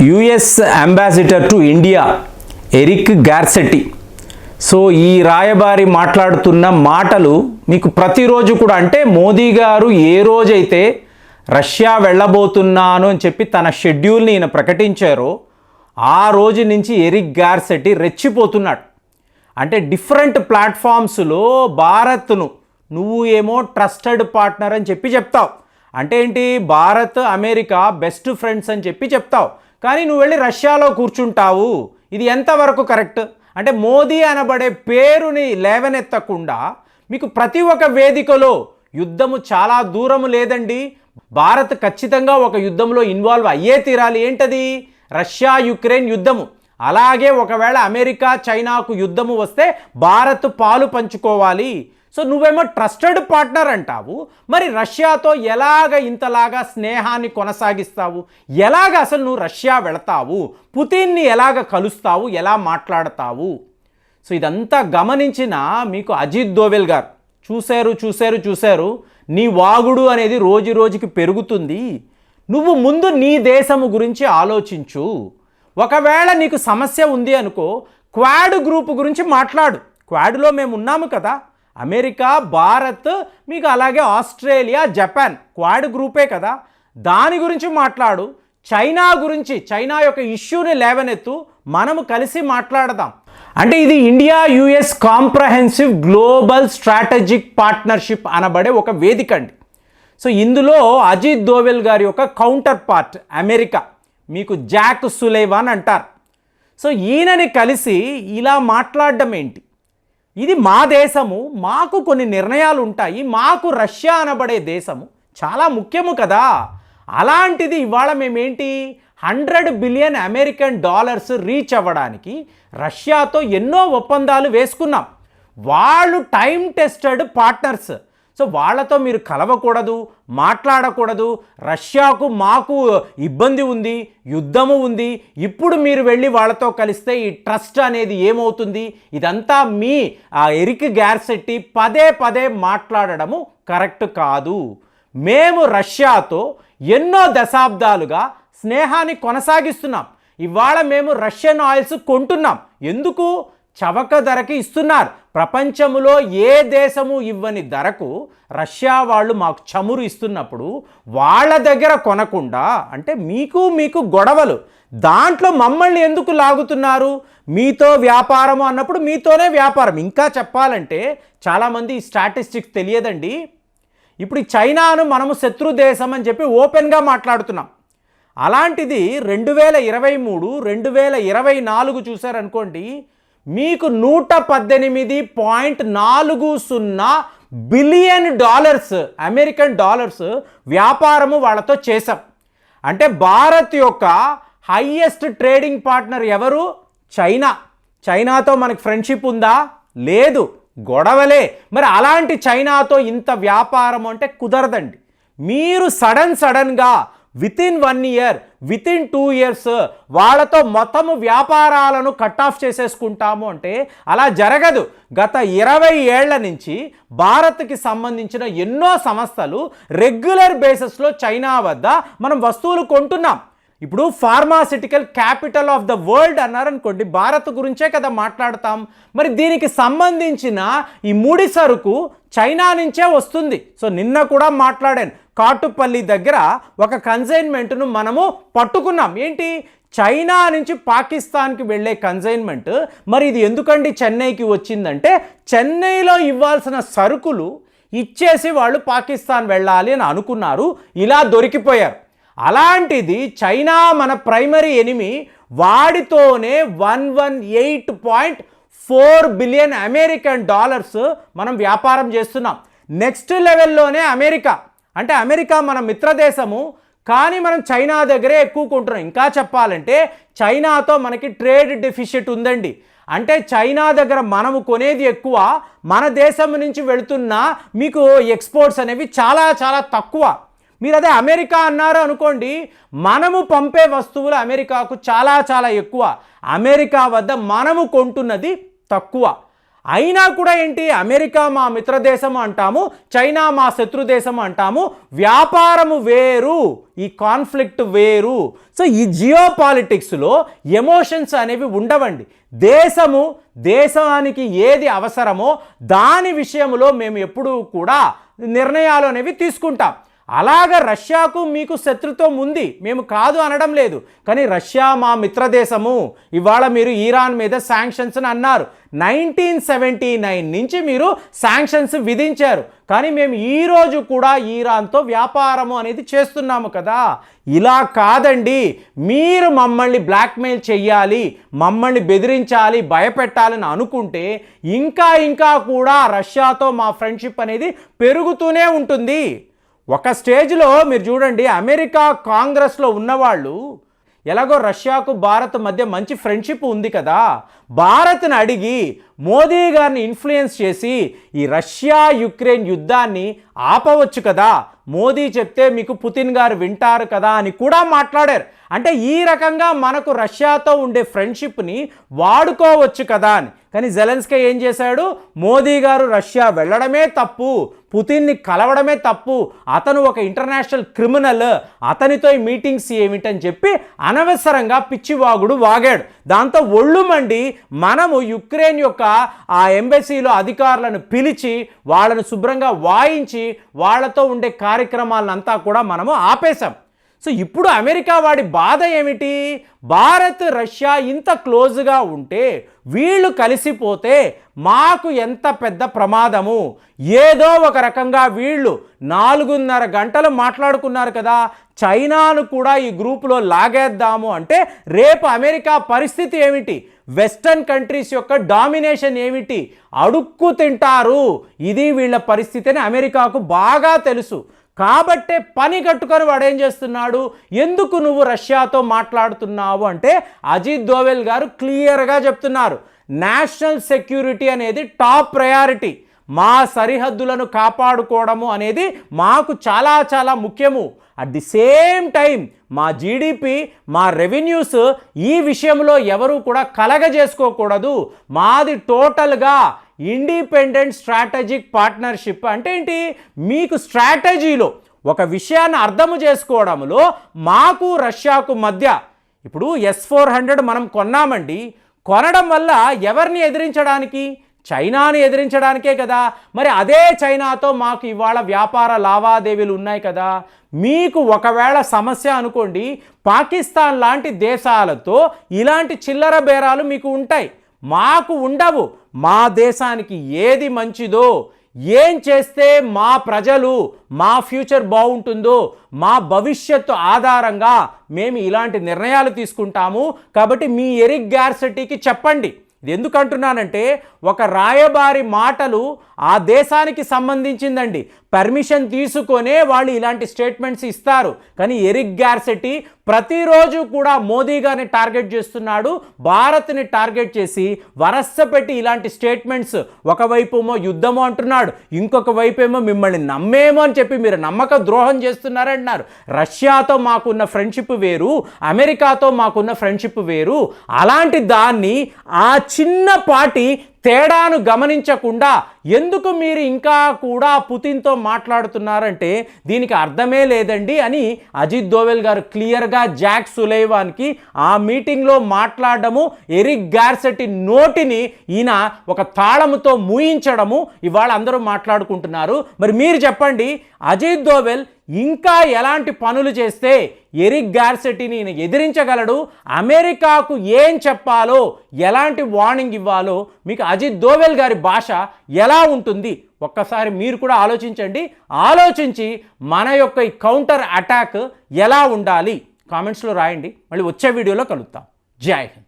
US ambassador to India Eric Garcetti. So ఈ రాయబారి మాట్లాడుతున్న మాటలు మీకు ప్రతిరోజు కూడా అంటే మోదీ గారు ఏ రోజైతే రష్యా వెళ్ళబోతున్నాను అని చెప్పి తన షెడ్యూల్ని ఈయన ప్రకటించారో ఆ రోజు నుంచి ఎరిక్ గార్సెట్టి రెచ్చిపోతున్నాడు. అంటే డిఫరెంట్ ప్లాట్ఫామ్స్లో భారత్ను నువ్వు ఏమో ట్రస్టెడ్ పార్ట్నర్ అని చెప్పి చెప్తావు. అంటే ఏంటి? భారత్ అమెరికా బెస్ట్ ఫ్రెండ్స్ అని చెప్పి చెప్తావు. కానీ నువ్వు వెళ్ళి రష్యాలో కూర్చుంటావు. ఇది ఎంతవరకు కరెక్ట్? అంటే మోదీ అనబడే పేరుని లేవనెత్తకుండా మీకు ప్రతి ఒక్క వేదికలో యుద్ధము చాలా దూరము లేదండి. భారత్ ఖచ్చితంగా ఒక యుద్ధంలో ఇన్వాల్వ్ అయ్యే తీరాలి. ఏంటది? రష్యా యుక్రెయిన్ యుద్ధము. అలాగే ఒకవేళ అమెరికా చైనాకు యుద్ధము వస్తే భారత్ పాలు పంచుకోవాలి. సో నువ్వేమో ట్రస్టెడ్ పార్ట్నర్ అంటావు. మరి రష్యాతో ఎలాగ ఇంతలాగా స్నేహాన్ని కొనసాగిస్తావు? ఎలాగ అసలు నువ్వు రష్యా వెళతావు? పుతిన్ని ఎలాగ కలుస్తావు? ఎలా మాట్లాడతావు? సో ఇదంతా గమనించిన మీకు అజిత్ దోవెల్ గారు చూశారు చూశారు చూశారు నీ వాగుడు అనేది రోజు రోజుకి పెరుగుతుంది. నువ్వు ముందు నీ దేశము గురించి ఆలోచించు. ఒకవేళ నీకు సమస్య ఉంది అనుకో క్వాడ్ గ్రూప్ గురించి మాట్లాడు. క్వాడ్లో మేము ఉన్నాము కదా. అమెరికా భారత్ మీకు అలాగే ఆస్ట్రేలియా జపాన్ క్వాడ్ గ్రూపే కదా. దాని గురించి మాట్లాడు. చైనా గురించి చైనా యొక్క ఇష్యూని లేవనెత్తు మనము కలిసి మాట్లాడదాం. అంటే ఇది India US comprehensive global strategic partnership అనబడే ఒక వేదిక అండి. సో ఇందులో అజిత్ దోవెల్ గారి యొక్క కౌంటర్ పార్ట్ అమెరికా మీకు జాక్ సులైవాన్ అంటారు. సో ఈయనని కలిసి ఇలా మాట్లాడడం ఏంటి? ఇది మా దేశము మాకు కొన్ని నిర్ణయాలు ఉంటాయి మాకు రష్యా అనబడే దేశము. చాలా ముఖ్యము కదా. అలాంటిది ఇవాళ మేమేంటి? Hundred billion American dollars reach అవ్వడానికి రష్యాతో ఎన్నో ఒప్పందాలు వేసుకున్నాం. వాళ్ళు టైం టెస్టెడ్ పార్ట్నర్స్. సో వాళ్ళతో మీరు కలవకూడదు మాట్లాడకూడదు. రష్యాకు మాకు ఇబ్బంది ఉంది యుద్ధము ఉంది. ఇప్పుడు మీరు వెళ్ళి వాళ్ళతో కలిస్తే ఈ ట్రస్ట్ అనేది ఏమవుతుంది? ఇదంతా మీ ఆ ఎరిక్ గ్యార్సెట్టి పదే పదే మాట్లాడడము కరెక్ట్ కాదు. మేము రష్యాతో ఎన్నో దశాబ్దాలుగా స్నేహాన్ని కొనసాగిస్తున్నాం. ఇవాళ మేము రష్యన్ ఆయిల్స్ కొంటున్నాం. ఎందుకు? చవక ధరకి ఇస్తున్నారు. ప్రపంచంలో ఏ దేశము ఇవ్వని ధరకు రష్యా వాళ్ళు మాకు చమురు ఇస్తున్నప్పుడు వాళ్ళ దగ్గర కొనకుండా అంటే మీకు మీకు గొడవలు దాంట్లో మమ్మల్ని ఎందుకు లాగుతున్నారు? మీతో వ్యాపారము అన్నప్పుడు మీతోనే వ్యాపారం. ఇంకా చెప్పాలంటే చాలామంది ఈ స్టాటిస్టిక్స్ తెలియదండి. ఇప్పుడు చైనాను మనము శత్రు దేశం అని చెప్పి ఓపెన్గా మాట్లాడుతున్నాం. అలాంటిది రెండు వేల ఇరవై మూడు రెండు వేల ఇరవై నాలుగు చూసారనుకోండి మీకు నూట పద్దెనిమిది పాయింట్ నాలుగు సున్నా బిలియన్ డాలర్స్ అమెరికన్ డాలర్స్ వ్యాపారము వాళ్ళతో చేశాం. అంటే భారత్ యొక్క హయ్యెస్ట్ ట్రేడింగ్ పార్ట్నర్ ఎవరు? చైనా. చైనాతో మనకు ఫ్రెండ్షిప్ ఉందా? లేదు. గొడవలే. మరి అలాంటి చైనాతో ఇంత వ్యాపారం అంటే కుదరదండి. మీరు సడన్ సడన్గా within one year within two years వాళ్ళతో మొత్తము వ్యాపారాలను కట్ ఆఫ్ చేసేసుకుంటాము అంటే అలా జరగదు. గత ఇరవై ఏళ్ళ నుంచి భారత్కి సంబంధించిన ఎన్నో సంస్థలు రెగ్యులర్ బేసిస్లో చైనా వద్ద మనం వస్తువులు కొంటున్నాం. ఇప్పుడు pharmaceutical capital of the world అన్నారనుకోండి భారత్ గురించే కదా మాట్లాడతాం. మరి దీనికి సంబంధించిన ఈ ముడి సరుకు చైనా నుంచే వస్తుంది. సో నిన్న కూడా మాట్లాడాను. కాటుపల్లి దగ్గర ఒక కన్సైన్మెంట్ను మనము పట్టుకున్నాం. ఏంటి? చైనా నుంచి పాకిస్తాన్కి వెళ్ళే కన్సైన్మెంట్ మరి ఇది ఎందుకండి చెన్నైకి వచ్చిందంటే చెన్నైలో ఇవ్వాల్సిన సరుకులు ఇచ్చేసి వాళ్ళు పాకిస్తాన్ వెళ్ళాలి అని అనుకున్నారు. ఇలా దొరికిపోయారు. అలాంటిది చైనా మన primary enemy వాడితోనే one one eight point four billion American dollars మనం వ్యాపారం చేస్తున్నాం. నెక్స్ట్ లెవెల్లోనే అమెరికా. అంటే అమెరికా మన మిత్రదేశము కానీ మనం చైనా దగ్గరే ఎక్కువ కొంటున్నాం. ఇంకా చెప్పాలంటే చైనాతో మనకి ట్రేడ్ డెఫిషిట్ ఉందండి. అంటే చైనా దగ్గర మనము కొనేది ఎక్కువ మన దేశం నుంచి వెళుతున్న మీకు ఎక్స్పోర్ట్స్ అనేవి చాలా చాలా తక్కువ. మీరు అదే అమెరికా అన్నారు అనుకోండి మనము పంపే వస్తువులు అమెరికాకు చాలా చాలా ఎక్కువ. అమెరికా వద్ద మనము కొంటున్నది తక్కువ. అయినా కూడా ఏంటి? అమెరికా మా మిత్రదేశం అంటాము చైనా మా శత్రు దేశం అంటాము. వ్యాపారము వేరు ఈ కాన్ఫ్లిక్ట్ వేరు. సో ఈ జియో పాలిటిక్స్లో ఎమోషన్స్ అనేవి ఉండవండి. దేశము దేశానికి ఏది అవసరమో దాని విషయంలో మేము ఎప్పుడూ కూడా నిర్ణయాలు అనేవి తీసుకుంటాం. అలాగ రష్యాకు మీకు శత్రుత్వం ఉంది. మేము కాదు అనడం లేదు. కానీ రష్యా మా మిత్రదేశము. ఇవాళ మీరు ఈరాన్ మీద శాంక్షన్స్ అని అన్నారు. నైన్టీన్ సెవెంటీ నైన్ నుంచి మీరు శాంక్షన్స్ విధించారు. కానీ మేము ఈరోజు కూడా ఈరాన్తో వ్యాపారము అనేది చేస్తున్నాము కదా. ఇలా కాదండి. మీరు మమ్మల్ని బ్లాక్మెయిల్ చెయ్యాలి మమ్మల్ని బెదిరించాలి భయపెట్టాలని అనుకుంటే ఇంకా ఇంకా కూడా రష్యాతో మా ఫ్రెండ్షిప్ అనేది పెరుగుతూనే ఉంటుంది. ఒక స్టేజ్లో మీరు చూడండి అమెరికా కాంగ్రెస్లో ఉన్నవాళ్ళు ఎలాగో రష్యాకు భారత్ మధ్య మంచి ఫ్రెండ్షిప్ ఉంది కదా. భారత్ని అడిగి మోదీ గారిని ఇన్ఫ్లుయెన్స్ చేసి ఈ రష్యా యుక్రెయిన్ యుద్ధాన్ని ఆపవచ్చు కదా మోదీ చెప్తే మీకు పుతిన్ గారు వింటారు కదా అని కూడా మాట్లాడారు. అంటే ఈ రకంగా మనకు రష్యాతో ఉండే ఫ్రెండ్షిప్ని వాడుకోవచ్చు కదా అని. కానీ జెలెన్స్కే ఏం చేశాడు? మోదీ గారు రష్యా వెళ్ళడమే తప్పు పుతిన్ని కలవడమే తప్పు అతను ఒక ఇంటర్నేషనల్ క్రిమినల్ అతనితో మీటింగ్స్ ఏమిటని చెప్పి అనవసరంగా పిచ్చివాగుడు వాగాడు. దాంతో ఒళ్ళు మండి మనము యుక్రెయిన్ యొక్క ఆ ఎంబసీలో అధికారులను పిలిచి వాళ్ళను శుభ్రంగా వాయించి వాళ్ళతో ఉండే కార్యక్రమాలంతా కూడా మనము ఆపేశాం. సో ఇప్పుడు అమెరికా వాడి బాధ ఏమిటి? భారత్ రష్యా ఇంత క్లోజ్గా ఉంటే వీళ్ళు కలిసిపోతే మాకు ఎంత పెద్ద ప్రమాదము? ఏదో ఒక రకంగా వీళ్ళు నాలుగున్నర గంటలు మాట్లాడుకున్నారు కదా చైనాను కూడా ఈ గ్రూపులో లాగేద్దాము అంటే రేపు అమెరికా పరిస్థితి ఏమిటి? వెస్టర్న్ కంట్రీస్ యొక్క డామినేషన్ ఏమిటి? అడుక్కు తింటారు. ఇది వీళ్ళ పరిస్థితి అని అమెరికాకు బాగా తెలుసు. కాబట్టే పని కట్టుకొని వాడేం చేస్తున్నాడు? ఎందుకు నువ్వు రష్యాతో మాట్లాడుతున్నావు? అంటే అజిత్ దోవెల్ గారు క్లియర్గా చెప్తున్నారు. నేషనల్ సెక్యూరిటీ అనేది టాప్ ప్రయారిటీ. మా సరిహద్దులను కాపాడుకోవడము అనేది మాకు చాలా చాలా ముఖ్యము. అట్ ది సేమ్ టైం మా జీడిపి మా రెవెన్యూస్ ఈ విషయంలో ఎవరూ కూడా కలగజేసుకోకూడదు. మాది టోటల్గా ఇండిపెండెంట్ స్ట్రాటజిక్ పార్ట్నర్షిప్. అంటే ఏంటి? మీకు స్ట్రాటజీలో ఒక విషయాన్ని అర్థము చేసుకోవడంలో మాకు రష్యాకు మధ్య ఇప్పుడు ఎస్ ఫోర్ హండ్రెడ్ మనం కొన్నామండి. కొనడం వల్ల ఎవరిని ఎదిరించడానికి? చైనాని ఎదిరించడానికే కదా. మరి అదే చైనాతో మాకు ఇవాళ వ్యాపార లావాదేవీలు ఉన్నాయి కదా. మీకు ఒకవేళ సమస్య అనుకోండి పాకిస్తాన్ లాంటి దేశాలతో ఇలాంటి చిల్లర బేరాలు మీకు ఉంటాయి. మాకు ఉండవు. మా దేశానికి ఏది మంచిదో ఏం చేస్తే మా ప్రజలు మా ఫ్యూచర్ బాగుంటుందో మా భవిష్యత్తు ఆధారంగా మేము ఇలాంటి నిర్ణయాలు తీసుకుంటాము. కాబట్టి మీ ఎరిక్ గ్యార్సిటీకి చెప్పండి. ఇది ఎందుకు అంటున్నానంటే ఒక రాయబారి మాటలు ఆ దేశానికి సంబంధించిందండి. పర్మిషన్ తీసుకొనే వాళ్ళు ఇలాంటి స్టేట్మెంట్స్ ఇస్తారు. కానీ ఎరిక్ గ్యార్సెట్టి ప్రతిరోజు కూడా మోదీ గారిని టార్గెట్ చేస్తున్నాడు. భారత్ని టార్గెట్ చేసి వరస పెట్టి ఇలాంటి స్టేట్మెంట్స్ ఒకవైపు ఏమో యుద్ధము అంటున్నాడు. ఇంకొక వైపు ఏమో మిమ్మల్ని నమ్మేమో అని చెప్పి మీరు నమ్మక ద్రోహం చేస్తున్నారంటున్నారు రష్యాతో మాకున్న ఫ్రెండ్షిప్ వేరు అమెరికాతో మాకున్న ఫ్రెండ్షిప్ వేరు. అలాంటి దాన్ని ఆ చిన్నపాటి తేడాను గమనించకుండా ఎందుకు మీరు ఇంకా కూడా పుతిన్తో మాట్లాడుతున్నారంటే దీనికి అర్థమే లేదండి అని అజిత్ దోవెల్ గారు క్లియర్గా జాక్ సులైవాన్కి ఆ మీటింగ్లో మాట్లాడడము ఎరిక్ గార్సెట్టి నోటిని ఈయన ఒక తాళముతో మూయించడము ఇవాళ అందరూ మాట్లాడుకుంటున్నారు. మరి మీరు చెప్పండి అజిత్ దోవెల్ ఇంకా ఎలాంటి పనులు చేస్తే ఎరిక్ గార్సెటీని ఎదిరించగలడు? అమెరికాకు ఏం చెప్పాలో ఎలాంటి వార్నింగ్ ఇవ్వాలో మీకు అజిత్ దోవెల్ గారి భాష ఎలా ఉంటుంది? ఒక్కసారి మీరు కూడా ఆలోచించండి. ఆలోచించి మన యొక్క ఈ కౌంటర్ అటాక్ ఎలా ఉండాలి? కామెంట్స్లో రాయండి. మళ్ళీ వచ్చే వీడియోలో కలుద్దాం. జై హింద్.